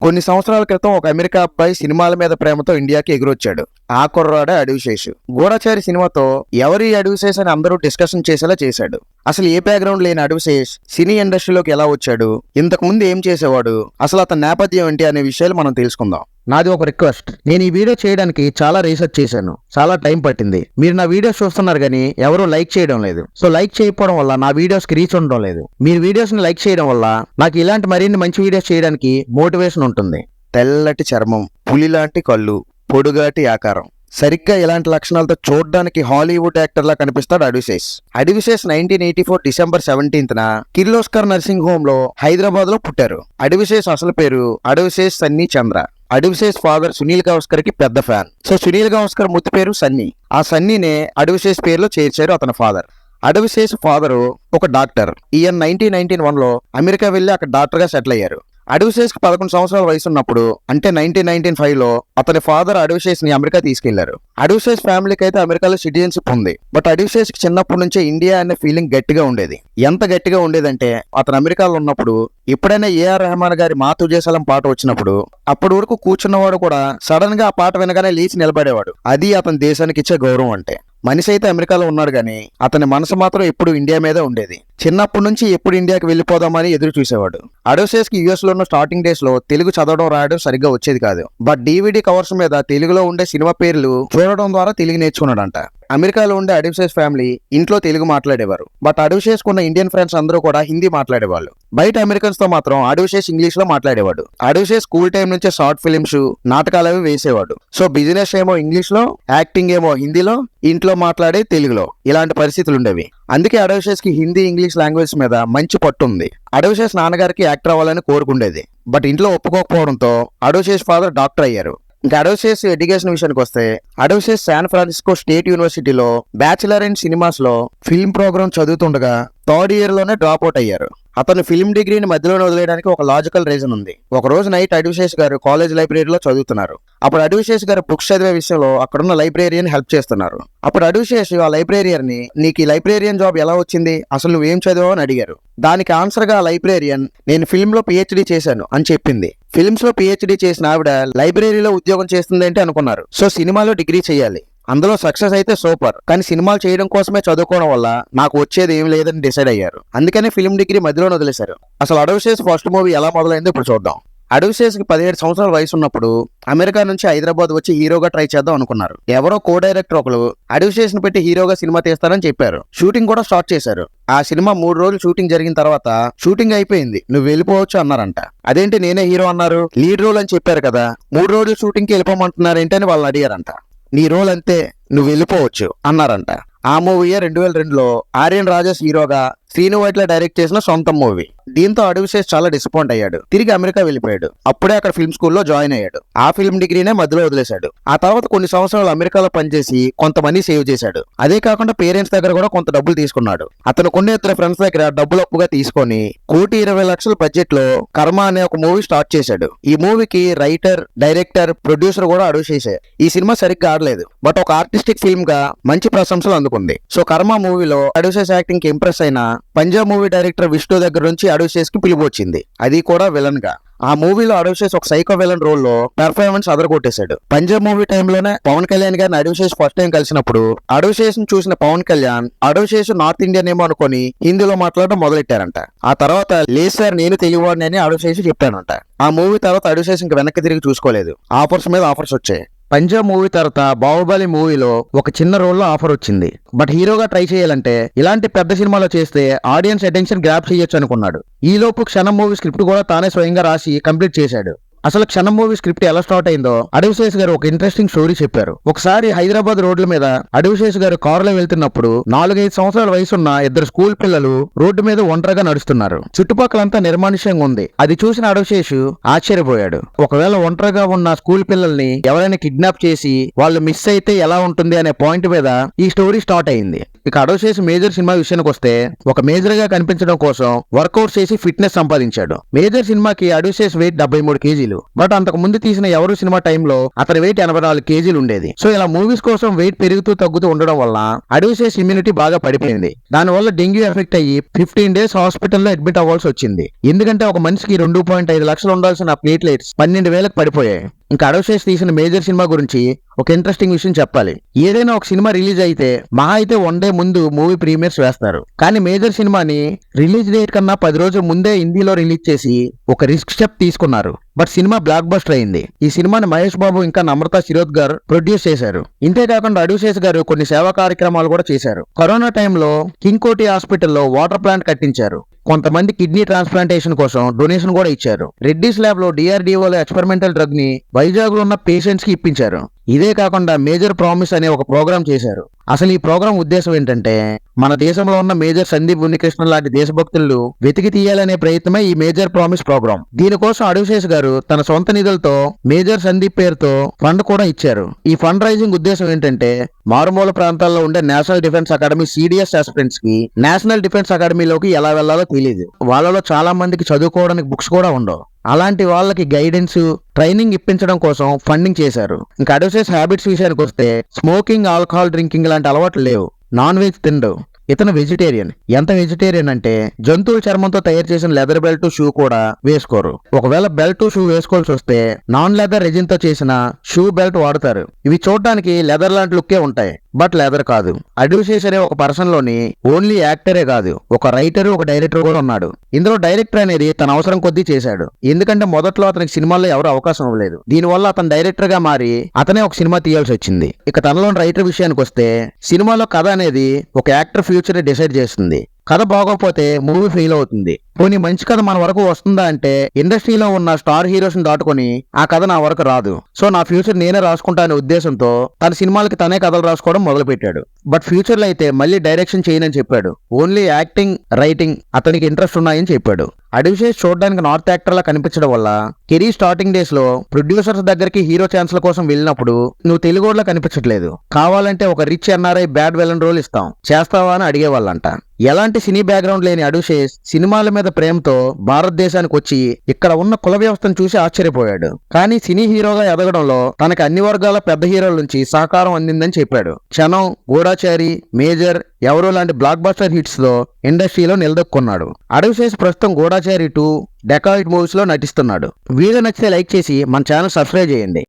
కొన్ని సంవత్సరాల క్రితం ఒక అమెరికా అబ్బాయి సినిమాల మీద ప్రేమతో ఇండియాకి ఎగురొచ్చాడు. ఆ కుర్రాడే అడవిశేషు గూఢచారి సినిమాతో ఎవరి అడవిశేష్ అని అందరూ డిస్కషన్ చేసేలా చేశాడు. అసలు ఏ బ్యాక్గ్రౌండ్ లేని అడవిశేష్ సినీ ఇండస్ట్రీలోకి ఎలా వచ్చాడు? ఇంతకు ముందు ఏం చేసేవాడు? అసలు అతని నేపథ్యం ఏంటి అనే విషయాలు మనం తెలుసుకుందాం. నాది ఒక రిక్వెస్ట్ నేను ఈ వీడియో చేయడానికి చాలా రీసెర్చ్ చేశాను. చాలా టైం పట్టింది. మీరు నా వీడియోస్ చూస్తున్నారు కానీ ఎవరు లైక్ చేయడం లేదు. సో లైక్ చేయకపోవడం వల్ల నా వీడియోస్కి రీచ్ ఉండడం లేదు. మీరు వీడియోస్ని లైక్ చేయడం వల్ల నాకు ఇలాంటి మరిన్ని మంచి వీడియోస్ చేయడానికి మోటివేషన్ ఉంటుంది. తెల్లటి చర్మం పులిలాంటి కళ్ళు పొడుగాటి ఆకారం. సరిగ్గా ఇలాంటి లక్షణాలతో చూడడానికి హాలీవుడ్ యాక్టర్లా కనిపిస్తాడు Adivi Sesh Adivi Sesh nineteen eighty four December seventeenth న కిర్లోస్కర్ నర్సింగ్ హోమ్లో హైదరాబాద్లో పుట్టారు అడివిశేష్ అసలు పేరు అడివిశేష్ సన్నీ చంద్ర. అడివిశేష్ ఫాదర్ సునీల్ గవస్కర్కి పెద్ద ఫ్యాన్. సో సునీల్ గవస్కర్ ముద్దు పేరు సన్నీ. ఆ సన్నీనే అడివిశేష్ పేరులో చేర్చారు అతని ఫాదర్. అడవిశేష్ ఫాదరు ఒక డాక్టర్. ఈయన నైన్టీన్ నైన్టీన్ వన్లో అమెరికా వెళ్ళి అక్కడ డాక్టర్గా సెటిల్ అయ్యారు. అడవిశేష్కి పదకొండు సంవత్సరాల వయసు ఉన్నప్పుడు అంటే నైన్టీన్ నైన్టీన్ ఫైవ్లో అతని ఫాదర్ అడవిశేష్ని అమెరికా తీసుకెళ్ళారు. అడవిశేష్ ఫ్యామిలీకి అయితే అమెరికాలో సిటిజన్షిప్ ఉంది. బట్ అడవిశేష్కి చిన్నప్పటి నుంచే ఇండియా అనే ఫీలింగ్ గట్టిగా ఉండేది. ఎంత గట్టిగా ఉండేదంటే అతను అమెరికాలో ఉన్నప్పుడు ఎప్పుడైనా ఏఆర్ రెహమాన్ గారి మా తుజేసలం పాట వచ్చినప్పుడు అప్పటి వరకు కూర్చున్నవాడు కూడా సడన్గా ఆ పాట వినగానే లేచి నిలబడేవాడు. అది అతని దేశానికి ఇచ్చే గౌరవం అంటే. మనిషి అయితే అమెరికాలో ఉన్నాడు కానీ అతని మనసు మాత్రం ఎప్పుడు ఇండియా మీదే ఉండేది. చిన్నప్పటి నుంచి ఎప్పుడు ఇండియాకి వెళ్ళిపోదామని ఎదురు చూసేవాడు. అడోసేస్కి యుఎస్లో ఉన్న స్టార్టింగ్ డేస్లో తెలుగు చదవడం రాయడం సరిగ్గా వచ్చేది కాదు. బట్ డివిడి కవర్స్ మీద తెలుగులో ఉండే సినిమా పేర్లు చూడడం ద్వారా తెలుగు నేర్చుకున్నాడంట. అమెరికాలో ఉండే అడివిసేస్ ఫ్యామిలీ ఇంట్లో తెలుగు మాట్లాడేవారు. బట్ అడివిసేస్ కున్న ఇండియన్ ఫ్రెండ్స్ అందరూ కూడా హిందీ మాట్లాడేవాళ్ళు. బయట అమెరికన్స్తో మాత్రం అడివిసేస్ ఇంగ్లీష్లో మాట్లాడేవాడు. అడివిసేస్ స్కూల్ టైం నుంచే షార్ట్ ఫిలిమ్స్ నాటకాలు అవి వేసేవాడు. సో బిజినెస్ ఏమో ఇంగ్లీష్లో యాక్టింగ్ ఏమో హిందీలో ఇంట్లో మాట్లాడే తెలుగులో ఇలాంటి పరిస్థితులు ఉండేవి. అందుకే అడవిశేష్కి హిందీ ఇంగ్లీష్ లాంగ్వేజ్ మీద మంచి పట్టు ఉంది. అడవిశేష్ నాన్నగారికి యాక్టర్ అవ్వాలని కోరుకుండేది. బట్ ఇంట్లో ఒప్పుకోకపోవడంతో అడవిశేష్ ఫాదర్ డాక్టర్ అయ్యారు. ఇంకా అడోసేస్ ఎడ్యుకేషన్ విషయానికి వస్తే అడోసేస్ శాన్ ఫ్రాన్సిస్కో స్టేట్ యూనివర్సిటీలో బ్యాచిలర్ ఇన్ సినిమాస్లో ఫిల్మ్ ప్రోగ్రామ్ చదువుతుండగా థర్డ్ ఇయర్లోనే డ్రాప్ అవుట్ అయ్యారు. అతను ఫిల్మ్ డిగ్రీని మధ్యలోనే వదిలేయడానికి ఒక లాజికల్ రీజన్ ఉంది. ఒక రోజు నైట్ అడివిశేష్ గారు కాలేజ్ లైబ్రరీలో చదువుతున్నారు. అప్పుడు అడివిశేష్ గారు బుక్స్ చదివే విషయంలో అక్కడున్న లైబ్రేరియన్ హెల్ప్ చేస్తున్నారు. అప్పుడు అడివిశేష్ ఆ లైబ్రేరియన్ని నీకు ఈ లైబ్రేరియన్ జాబ్ ఎలా వచ్చింది? అసలు నువ్వేం చదివావు? అని అడిగారు. దానికి ఆన్సర్గా ఆ లైబ్రేరియన్ నేను ఫిల్మ్లో పిహెచ్డి చేశాను అని చెప్పింది. ఫిల్మ్స్లో పిహెచ్డి చేసిన ఆవిడ లైబ్రరీలో ఉద్యోగం చేస్తుందంటే అనుకున్నారు. సో సినిమాలో డిగ్రీ చేయాలి. అందులో సక్సెస్ అయితే సూపర్. కానీ సినిమాలు చేయడం కోసమే చదువుకోవడం వల్ల నాకు వచ్చేది ఏం లేదని డిసైడ్ అయ్యారు. అందుకనే ఫిల్మ్ డిగ్రీ మధ్యలో వదిలేశారు. అసలు అడవిశేష్ ఫస్ట్ మూవీ ఎలా మొదలైందో ఇప్పుడు చూద్దాం. అడవిశేష్కి పదిహేడు సంవత్సరాల వయసు ఉన్నప్పుడు అమెరికా నుంచి హైదరాబాద్ వచ్చి హీరోగా ట్రై చేద్దాం అనుకున్నారు. ఎవరో కో డైరెక్టర్ ఒకరు అడవిశేష్ పెట్టి హీరోగా సినిమా తీస్తారని చెప్పారు. షూటింగ్ కూడా స్టార్ట్ చేశారు. ఆ సినిమా మూడు రోజులు షూటింగ్ జరిగిన తర్వాత షూటింగ్ అయిపోయింది. నువ్వు వెళ్ళిపోవచ్చు అన్నారంట. అదేంటి నేనే హీరో అన్నారు? లీడ్ రోల్ అని చెప్పారు కదా. మూడు రోజులు షూటింగ్కి వెళ్ళిపోమంటున్నారేంటి అని వాళ్ళు అడిగారంట. నీ రోల్ అంతే నువ్వు వెళ్ళిపోవచ్చు అన్నారంట. ఆ మూవీయే రెండు వేల రెండులో ఆర్యన్ రాజేష్ హీరోగా శ్రీను వైట్ల డైరెక్ట్ చేసిన సొంత మూవీ దీంతో అడవిశేష్ చాలా డిసప్పాయింట్ అయ్యాడు. తిరిగి అమెరికా వెళ్ళిపోయాడు. అప్పుడే అక్కడ ఫిల్మ్ స్కూల్లో జాయిన్ అయ్యాడు. ఆ ఫిల్మ్ డిగ్రీనే మధ్యలో వదిలేశాడు. ఆ తర్వాత కొన్ని సంవత్సరాలు అమెరికాలో పనిచేసి కొంత మనీ సేవ్ చేశాడు. అదే కాకుండా పేరెంట్స్ దగ్గర కూడా కొంత డబ్బులు తీసుకున్నాడు. అతను కొన్ని ఇతర ఫ్రెండ్స్ దగ్గర డబ్బులు అప్పుగా తీసుకొని కోటి ఇరవై లక్షల బడ్జెట్లో కర్మ అనే ఒక మూవీ స్టార్ట్ చేశాడు. ఈ మూవీకి రైటర్ డైరెక్టర్ ప్రొడ్యూసర్ కూడా అడవిశేషే ఈ సినిమా సరిగ్గా ఆడలేదు. బట్ ఒక ఆర్టిస్టిక్ ఫిల్మ్గా మంచి ప్రశంసలు అందుకుంది. సో కర్మ మూవీలో అడవిశేష్ యాక్టింగ్కి ఇంప్రెస్ అయిన పంజాబ్ మూవీ డైరెక్టర్ విష్ణు దగ్గర నుంచి అడవిశేష్కి పిలుపు వచ్చింది. అది కూడా విలన్గా. ఆ మూవీలో అడవిశేష్ ఒక సైకో విలన్ రోల్లో పెర్ఫార్మెన్స్ అదరగొట్టేశాడు. పంజాబ్ మూవీ టైంలోనే పవన్ కళ్యాణ్ గారిని అడవిశేష్ ఫస్ట్ టైం కలిసినప్పుడు అడవిశేష్ను చూసిన పవన్ కళ్యాణ్ అడవిశేష్ నార్త్ ఇండియన్ ఏమో అనుకొని హిందీలో మాట్లాడడం మొదలెట్టారంట. ఆ తర్వాత లేదు సార్ నేను తెలియవాడిని అని అడవిశేష్ చెప్పానంట ఆ మూవీ తర్వాత అడవిశేష్ ఇంకా వెనక్కి తిరిగి చూసుకోలేదు. ఆఫర్స్ మీద ఆఫర్స్ వచ్చాయి. పంజాబ్ మూవీ తర్వాత బాహుబలి మూవీలో ఒక చిన్న రోల్లో ఆఫర్ వచ్చింది. బట్ హీరోగా ట్రై చేయాలంటే ఇలాంటి పెద్ద సినిమాలో చేస్తే ఆడియన్స్ అటెన్షన్ గ్రాప్ చేయొచ్చు అనుకున్నాడు. ఈలోపు క్షణం మూవీ స్క్రిప్ట్ కూడా తానే స్వయంగా రాసి కంప్లీట్ చేశాడు. అసలు క్షణం మూవీ స్క్రిప్ట్ ఎలా స్టార్ట్ అయిందో అడవిశేష్ గారు ఒక ఇంట్రెస్టింగ్ స్టోరీ చెప్పారు. ఒకసారి హైదరాబాద్ రోడ్ల మీద అడవిశేష్ గారు కారులో వెళ్తున్నప్పుడు నాలుగైదు సంవత్సరాల వయసున్న ఇద్దరు స్కూల్ పిల్లలు రోడ్డు మీద ఒంటరిగా నడుస్తున్నారు. చుట్టుపక్కలంతా నిర్మానుష్యంగా ఉంది. అది చూసిన అడవిశేష్ ఆశ్చర్యపోయాడు. ఒకవేళ ఒంటరిగా ఉన్న స్కూల్ పిల్లల్ని ఎవరైనా కిడ్నాప్ చేసి వాళ్ళు మిస్ అయితే ఎలా ఉంటుంది అనే పాయింట్ మీద ఈ స్టోరీ స్టార్ట్ అయింది. ఇక అడోషేస్ మేజర్ సినిమా విషయానికి వస్తే ఒక మేజర్గా కనిపించడం కోసం వర్కౌట్ చేసి ఫిట్నెస్ సంపాదించాడు. మేజర్ సినిమాకి అడోషేస్ వెయిట్ డెబ్బై మూడు కేజీలు. బట్ అంతకు ముందు తీసిన ఎవరు సినిమా టైంలో అతని వెయిట్ ఎనభై నాలుగు కేజీలు ఉండేది. సో ఇలా మూవీస్ కోసం వెయిట్ పెరుగుతూ తగ్గుతూ ఉండడం వల్ల అడోషేస్ ఇమ్యూనిటీ బాగా పడిపోయింది. దానివల్ల డెంగ్యూ ఎఫెక్ట్ అయ్యి ఫిఫ్టీన్ డేస్ హాస్పిటల్లో అడ్మిట్ అవ్వాల్సి వచ్చింది. ఎందుకంటే ఒక మనిషికి రెండు పాయింట్ ఐదు లక్షలు ఉండాల్సిన ప్లేట్లెట్స్ పన్నెండు వేలకు పడిపోయాయి. ఇంకా అడోషేస్ తీసిన మేజర్ సినిమా గురించి ఒక ఇంట్రెస్టింగ్ విషయం చెప్పాలి. ఏదైనా ఒక సినిమా రిలీజ్ అయితే మహా అయితే వన్ డే ముందు మూవీ ప్రీమియర్స్ వేస్తారు. కానీ మేజర్ సినిమాని రిలీజ్ డేట్ కన్నా పది రోజుల ముందే హిందీలో రిలీజ్ చేసి ఒక రిస్క్ స్టెప్ తీసుకున్నారు. బట్ సినిమా బ్లాక్ బస్టర్ అయింది. ఈ సినిమాని మహేష్ బాబు ఇంకా నమ్రత శిరోద్ గారు ప్రొడ్యూస్ చేశారు. ఇంతే కాకుండా అడ్యూసేస్ గారు కొన్ని సేవా కార్యక్రమాలు కూడా చేశారు. కరోనా టైంలో కింగ్ కోటి హాస్పిటల్లో వాటర్ ప్లాంట్ కట్టించారు. కొంతమంది కిడ్నీ ట్రాన్స్ప్లాంటేషన్ కోసం డొనేషన్ కూడా ఇచ్చారు. రెడ్డిస్ ల్యాబ్లో డిఆర్డిఓలో ఎక్స్పెరిమెంటల్ డ్రగ్ని వైజాగ్లో ఉన్న పేషెంట్స్కి ఇప్పించారు. ఇదే కాకుండా మేజర్ ప్రామిస్ అనే ఒక ప్రోగ్రామ్ చేశారు. అసలు ఈ ప్రోగ్రామ్ ఉద్దేశం ఏంటంటే మన దేశంలో ఉన్న మేజర్ సందీప్ ఉన్నికృష్ణ లాంటి దేశభక్తులు వెతికి తీయాలనే ప్రయత్నమే ఈ మేజర్ ప్రామిస్ ప్రోగ్రామ్ దీనికోసం అడవిశేష్ గారు తన సొంత నిధులతో మేజర్ సందీప్ పేరుతో ఫండ్ కూడా ఇచ్చారు. ఈ ఫండ్ రైజింగ్ ఉద్దేశం ఏంటంటే మారుమూల ప్రాంతాల్లో ఉండే నేషనల్ డిఫెన్స్ అకాడమీ సిడిఎస్ ఆస్పిరెంట్స్కి నేషనల్ డిఫెన్స్ అకాడమీలోకి ఎలా వెళ్ళాలో తెలియదు వాళ్ళలో చాలా మందికి చదువుకోవడానికి బుక్స్ కూడా ఉండవు. అలాంటి వాళ్ళకి గైడెన్స్ ట్రైనింగ్ ఇప్పించడం కోసం ఫండింగ్ చేశారు. ఇంకా అడోసెస్ హ్యాబిట్స్ విషయానికి వస్తే స్మోకింగ్ ఆల్కహాల్ డ్రింకింగ్ లాంటి అలవాట్లు లేవు. నాన్ వెజ్ తిండు ఇతను వెజిటేరియన్ ఎంత వెజిటేరియన్ అంటే జంతువుల చర్మంతో తయారు చేసిన లెదర్ బెల్ట్ షూ కూడా వేసుకోరు. ఒకవేళ బెల్ట్ షూ వేసుకోవాల్సి వస్తే నాన్ లెదర్ రెజిన్తో చేసిన షూ బెల్ట్ వాడతారు. ఇవి చూడడానికి లెదర్ లాంటి లుక్కే ఉంటాయి. బట్ లెదర్ కాదు. అడ్యూషేస్ అనే ఒక పర్సన్లోని ఓన్లీ యాక్టరే కాదు ఒక రైటర్ ఒక డైరెక్టర్ కూడా ఉన్నాడు. ఇందులో డైరెక్టర్ అనేది తన అవసరం కొద్దీ చేశాడు. ఎందుకంటే మొదట్లో అతనికి సినిమాల్లో ఎవరు అవకాశం ఇవ్వలేదు. దీనివల్ల అతను డైరెక్టర్గా మారి అతనే ఒక సినిమా తీయాల్సి వచ్చింది. ఇక తనలోని రైటర్ విషయానికి వస్తే సినిమాలో కథ అనేది ఒక యాక్టర్ ఫ్యూచర్ డిసైడ్ చేస్తుంది. కథ బాగోకపోతే మూవీ ఫెయిల్ అవుతుంది. పోనీ మంచి కథ మన వరకు వస్తుందా అంటే ఇండస్ట్రీలో ఉన్న స్టార్ హీరోస్ని దాటుకొని ఆ కథ నా వరకు రాదు. సో నా ఫ్యూచర్ నేనే రాసుకుంటా అనే ఉద్దేశంతో తన సినిమాలకి తనే కథలు రాసుకోవడం మొదలుపెట్టాడు. బట్ ఫ్యూచర్లో అయితే మళ్ళీ డైరెక్షన్ చేయనని చెప్పాడు. ఓన్లీ యాక్టింగ్ రైటింగ్ అతనికి ఇంట్రెస్ట్ ఉన్నాయని చెప్పాడు. అడివిషేస్ చూడడానికి నార్త్ యాక్టర్ లా కనిపించడం వల్ల కెరీర్ స్టార్టింగ్ డేస్లో ప్రొడ్యూసర్స్ దగ్గరికి హీరో ఛాన్స్ల కోసం వెళ్ళినప్పుడు నువ్వు తెలుగులో కనిపించట్లేదు. కావాలంటే ఒక rich NRI bad villain role ఇస్తాం. చేస్తావా అని అడిగేవాళ్ళంట. ఎలాంటి సినీ బ్యాక్గ్రౌండ్ లేని అడుషేష్ సినిమాల మీద ప్రేమతో భారతదేశానికి వచ్చి ఇక్కడ ఉన్న కుల వ్యవస్థను చూసి ఆశ్చర్యపోయాడు. కానీ సినీ హీరోగా ఎదగడంలో తనకి అన్ని వర్గాల పెద్ద హీరోల నుంచి సహకారం అందిందని చెప్పాడు. క్షణం గూఢాచారి మేజర్ ఎవరో లాంటి బ్లాక్ బస్టర్ హిట్స్లో ఇండస్ట్రీలో నిలదొక్కున్నాడు. అడవిశేష్ ప్రస్తుతం గూఢాచారి టూ డెకాయిట్ మూవీస్లో నటిస్తున్నాడు. వీడియో నచ్చితే లైక్ చేసి మన ఛానల్ సబ్స్క్రైబ్ చేయండి.